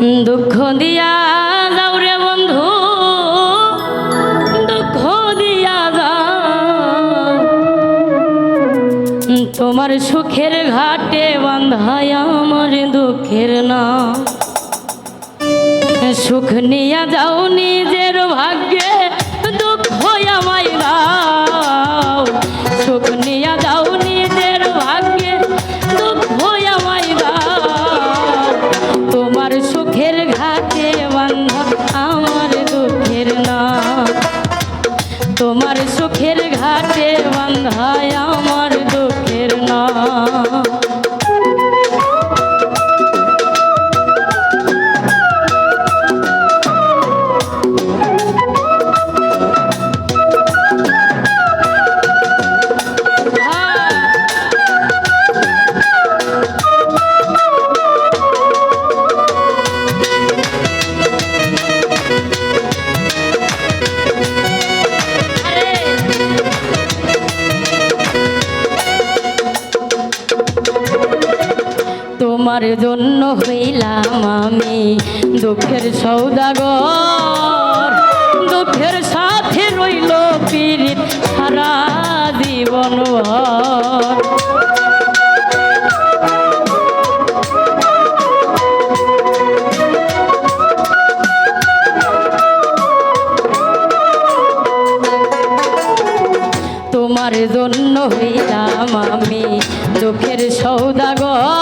দুঃখ দিয়া যাও রে বন্ধু, দুঃখ দিয়া যাও। তোমার সুখের ঘাটে বান্ধায় আমার দুঃখের না সুখ নিয়া যাও নিজের ভাগ্যে তোমার সুখের ঘাটে বান্ধায় আমার দুঃখের না তোমার জন্য হইলাম আমি দুঃখের সৌদাগর। দুঃখের সাথে রইল পীড়িত সারা জীবন তোমার জন্য হইলাম আমি দুঃখের সৌদাগর।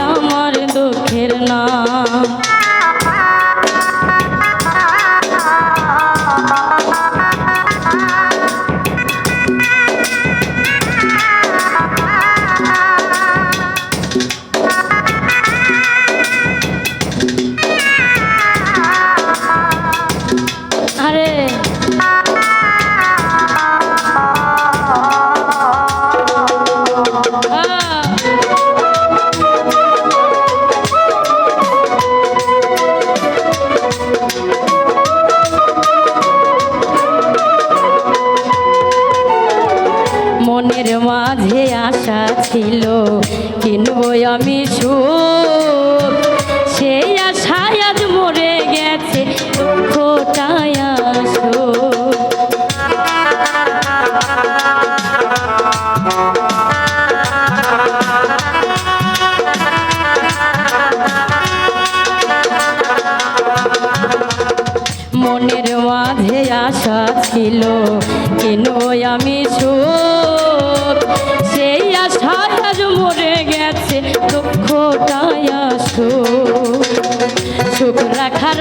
Oh. মনের মাঝে আশা ছিল কেন আমি সুখ? সেই আশা আজ মরে গেছে দুঃখটায় আসুক। সুখ রাখার